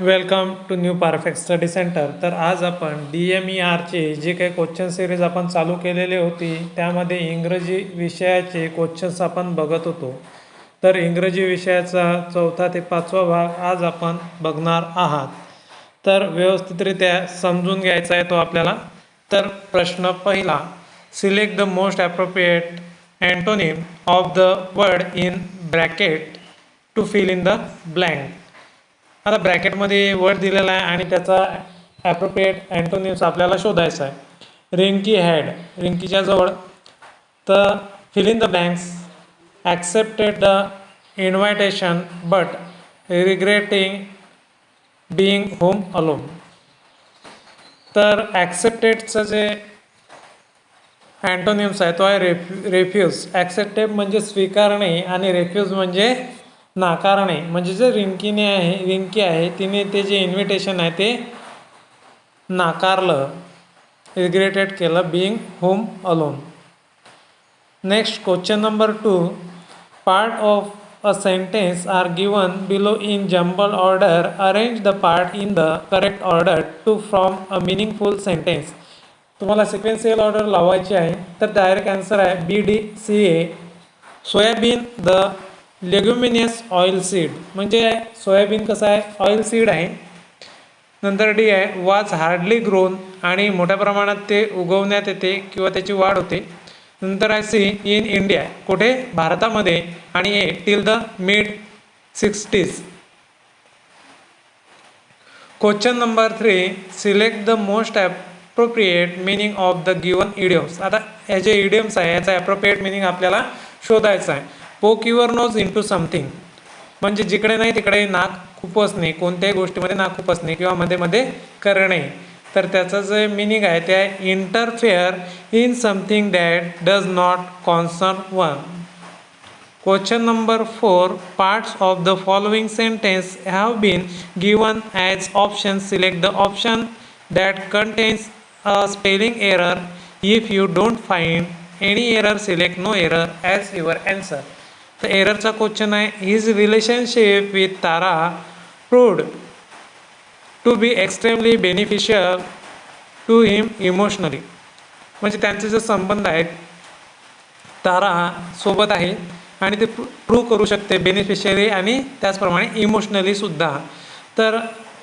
Welcome to new perfect study centre तर आज आपण डी एम ई आरचे जे काही क्वेश्चन सिरीज आपण चालू केलेली होती त्यामध्ये इंग्रजी विषयाचे क्वेश्चन्स आपण बघत होतो. तर इंग्रजी विषयाचा चौथा ते पाचवा भाग आज आपण बघणार आहात. तर व्यवस्थितरित्या समजून घ्यायचा आहे तो आपल्याला. तर प्रश्न पहिला select the most appropriate antonym of the word in bracket to fill in the blank आता ब्रॅकेटमध्ये वर्ड दिलेला आहे आणि त्याचा ॲप्रोप्रिएट अँटोनिम्स आपल्याला शोधायचा आहे. रिंकी हॅड रिंकीच्या जवळ. तर fill in the blanks accepted the invitation but regretting being home alone तर ॲक्सेप्टेडचं जे अँटोनिम्स आहे तो आहे रेफ्यू रेफ्यूज ॲक्सेप्टेड म्हणजे स्वीकारणे आणि रेफ्यूज म्हणजे नाकारणे म्हणजे जे रिंकीने आहे रिंकी आहे तिने ते जे इन्व्हिटेशन आहे ते नाकारलं. रिग्रेटेड केलं being home alone next question number two part of a sentence are given below in jumbled order arrange the part in the correct order to from a meaningful sentence तुम्हाला sequential order लावायची आहे तर direct answer आहे B D C A soybean the leguminous oil seed म्हणजे soybean कसं आहे? Oil seed आहे. नंतर डी आहे वाज हार्डली ग्रोन आणि मोठ्या प्रमाणात ते उगवण्यात येते किंवा त्याची वाढ होते. नंतर आहे सी इन इंडिया कुठे? भारतामध्ये. आणि a till the mid sixties question number three select the most appropriate meaning of the given idioms आता हे जे इडियम्स आहे याचा ॲप्रोप्रिएट मिनिंग आपल्याला शोधायचं आहे. Poke your nose into something म्हणजे जिकडे नाही तिकडे नाक खुपसणे कोणत्याही गोष्टीमध्ये नाक खुपसणे किंवा मध्ये मध्ये करणे. तर त्याचं जे मिनिंग आहे ते आहे interfere in something that does not concern one question number four parts of the following sentence have been given as option select the option that contains a spelling error if you don't find any error select no error as your answer तर एररचा question आहे his relationship with Tara proved to be extremely beneficial to him emotionally म्हणजे त्यांचे जे संबंध आहेत तारा सोबत आहे आणि ते प्रूव्ह करू शकते बेनिफिशियरी आणि त्याचप्रमाणे इमोशनलीसुद्धा तर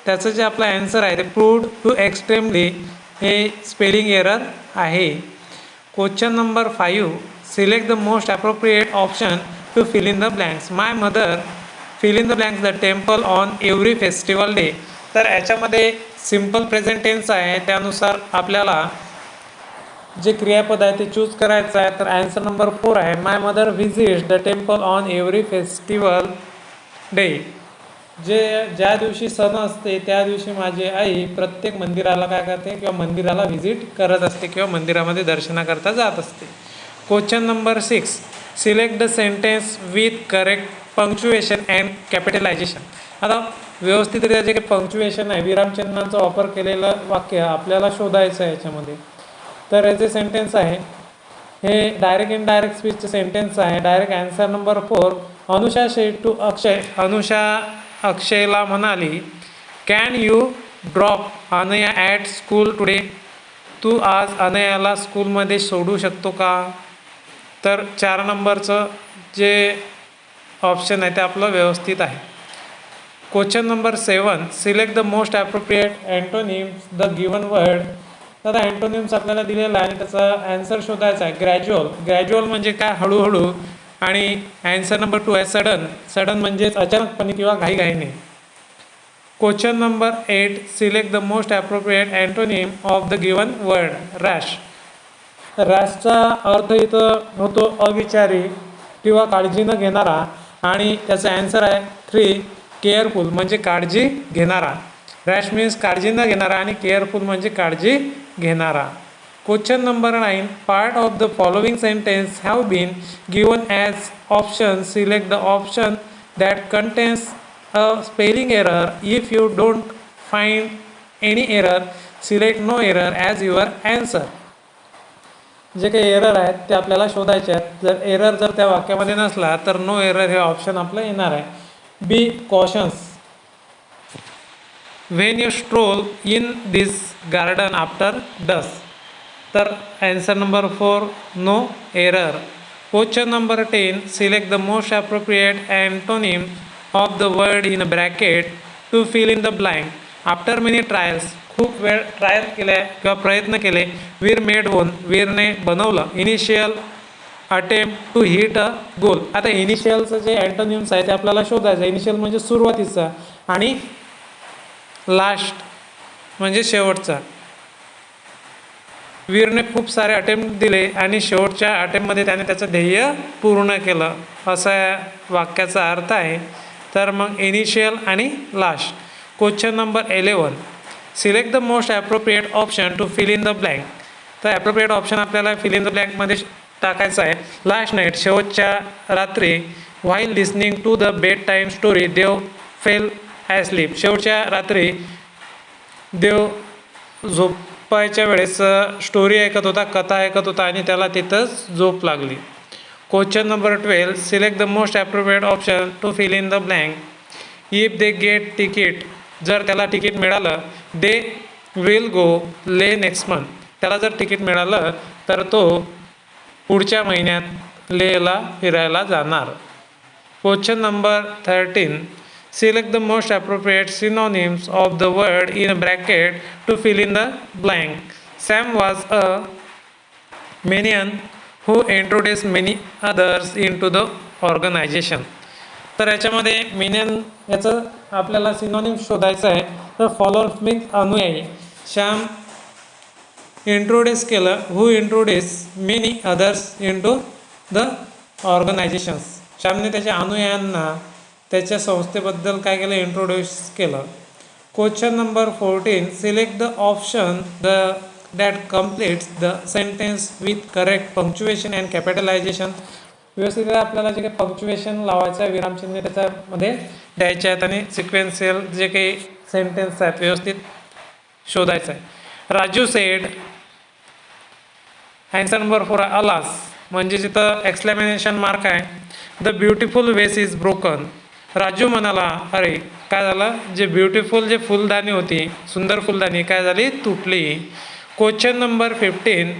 त्याचं जे आपलं ॲन्सर आहे ते प्रूड टू एक्स्ट्रीमली हे स्पेलिंग एरर आहे. Question number five select the most appropriate option to fill in the blanks my mother fill in the blanks the temple on every festival day तर याच्यामध्ये सिंपल प्रेझेंट टेन्स आहे. त्यानुसार आपल्याला जे क्रियापद आहे ते चूज करायचं आहे. तर ॲन्सर नंबर फोर आहे. My mother visit the temple on every festival day जे ज्या दिवशी सण असते त्या दिवशी माझी आई प्रत्येक मंदिराला काय करते किंवा मंदिराला व्हिजिट करत असते किंवा मंदिरामध्ये दर्शनाकरता जात असते. Question number six select the sentence with correct punctuation and capitalisation आता व्यवस्थितरित्या जे काही पंक्च्युएशन आहे विरामचिन्हांचा वापर केलेलं वाक्य आपल्याला शोधायचं आहे याच्यामध्ये. तर हे जे सेंटेन्स आहे हे डायरेक्ट इन डायरेक्ट स्पीचचे सेंटेन्स आहे. Direct answer number four Anusha said to Akshay. Anusha अक्षयला म्हणाली can you drop Anaya at school today तू आज अनयाला स्कूलमध्ये सोडू शकतो का? तर चार नंबरचं जे ऑप्शन आहे ते आपलं व्यवस्थित आहे. Question number seven select the most appropriate antonyms the given word तर अँटोनिम्स आपल्याला दिलेला आहे आणि त्याचा ॲन्सर शोधायचा आहे. ग्रॅज्युअल ग्रॅज्युअल म्हणजे काय? हळूहळू. आणि ॲन्सर नंबर टू आहे सडन सडन म्हणजेच अचानकपणे किंवा घाईघाईने. Question number eight select the most appropriate antonym of the given word rash रॅशचा अर्थ इथं होतो अविचारी किंवा काळजी न घेणारा. आणि त्याचा ॲन्सर आहे थ्री केअरफुल म्हणजे काळजी घेणारा. रॅश मीन्स काळजी न घेणारा आणि केअरफुल म्हणजे काळजी घेणारा. Question number nine part of the following sentence have been given as option select the option that contains a spelling error if you don't find any error select no error as your answer जे काही error आहेत ते आपल्याला शोधायचे आहेत. जर error जर त्या वाक्यामध्ये नसला तर नो एरर हे ऑप्शन आपलं येणार आहे. Be cautious when you stroll in this garden after dusk तर answer number four no error question number ten select the most appropriate antonym of the word in bracket to fill in the blank after many trials खूप वेळ trial केल्या किंवा प्रयत्न केले. वीर made होऊन वीरने बनवलं. Initial attempt to hit a goal आता इनिशियलचं जे अँटोनिम्स आहे ते आपल्याला शोधायचं इनिशियल म्हणजे सुरुवातीचा आणि लास्ट म्हणजे शेवटचा. वीरने खूप सारे अटेम्प्ट दिले आणि शेवटच्या अटेम्प्टमध्ये त्याने त्याचं ध्येय पूर्ण केलं. असा या वाक्याचा अर्थ आहे. तर मग इनिशियल आणि last question number eleven select the most appropriate option to fill in the blank तर ॲप्रोप्रिएट ऑप्शन आपल्याला फिल इन द ब्लँकमध्ये टाकायचं आहे. लास्ट नाईट शेवटच्या रात्री while listening to the bedtime story Dev fell asleep शेवटच्या रात्री देव झोपायच्या वेळेस स्टोरी ऐकत होता कथा ऐकत होता आणि त्याला तिथंच झोप लागली. Question number twelve select the most appropriate option to fill in the blank if they get ticket जर त्याला तिकीट मिळालं दे विल गो ले नेक्स्ट मंथ त्याला जर तिकीट मिळालं तर तो पुढच्या महिन्यात लेला फिरायला जाणार. Question number thirteen select the most appropriate synonyms of the word in bracket to fill in the blank Sam was a minion who introduce many others into the organisation तर याच्यामध्ये मिनियन याचं आपल्याला सिनॉनिम शोधायचं आहे. तर followers means अनुयायी. Shyam introduce केलं. Who introduce many others into the organisations श्यामने त्याच्या अनुयायांना त्याच्या संस्थेबद्दल काय केलं? इंट्रोड्यूस केलं. Question number fourteen select the option the that completes the sentence with correct punctuation and capitalisation व्यवस्थित आपल्याला जे काही पंक्च्युएशन लावायचं आहे विरामचिन्ह त्याच्यामध्ये द्यायचे आहेत आणि सिक्वेन्सियल जे काही सेंटेन्स आहेत व्यवस्थित शोधायचं आहे. Raju said answer number four alas म्हणजे जिथं एक्सप्लेनेशन मार्क आहे the beautiful vase is broken Raju म्हणाला अरे काय झालं? जे ब्युटिफुल जे फुलदाणी होती सुंदर फुलदाणी काय झाली? तुटली. Question number fifteen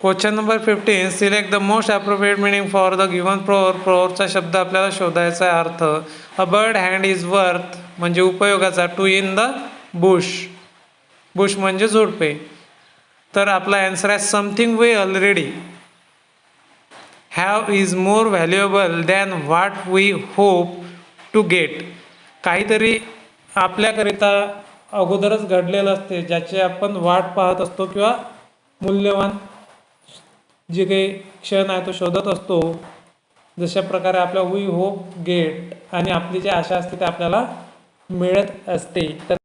question number fifteen select the most appropriate meaning for the given proverb प्रोअरचा शब्द आपल्याला शोधायचा आहे अर्थ. A bird hand is worth म्हणजे उपयोगाचा two in the bush bush म्हणजे झुडपे. तर आपला आन्सर आहे something we already have is more valuable than what we hope to get काहीतरी आपल्याकरिता अगोदरच घडलेलं असते ज्याची आपण वाट पाहत असतो किंवा मूल्यवान जे काही क्षण आहे तो शोधत असतो जशा प्रकारे आपल्या वी होप गेट आणि आपली जी आशा असते ते आपल्याला मिळत असते. तर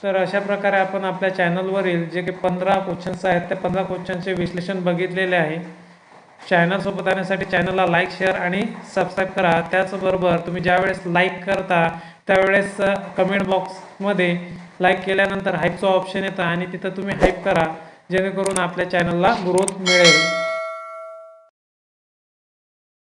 तर अशा प्रकारे आपण आपल्या चॅनलवरील जे काही पंधरा क्वेश्चन्स आहेत त्या पंधरा क्वेश्चनचे विश्लेषण बघितलेले आहे. चॅनलसोबत आणण्यासाठी चॅनलला लाईक शेअर आणि सबस्क्राईब करा. त्याचबरोबर तुम्ही ज्यावेळेस लाईक करता त्यावेळेस कमेंट बॉक्समध्ये लाईक केल्यानंतर हाईपचं ऑप्शन येतं आणि तिथं तुम्ही हाईप करा जेणेकरून आपल्या चॅनलला ग्रोथ मिळेल.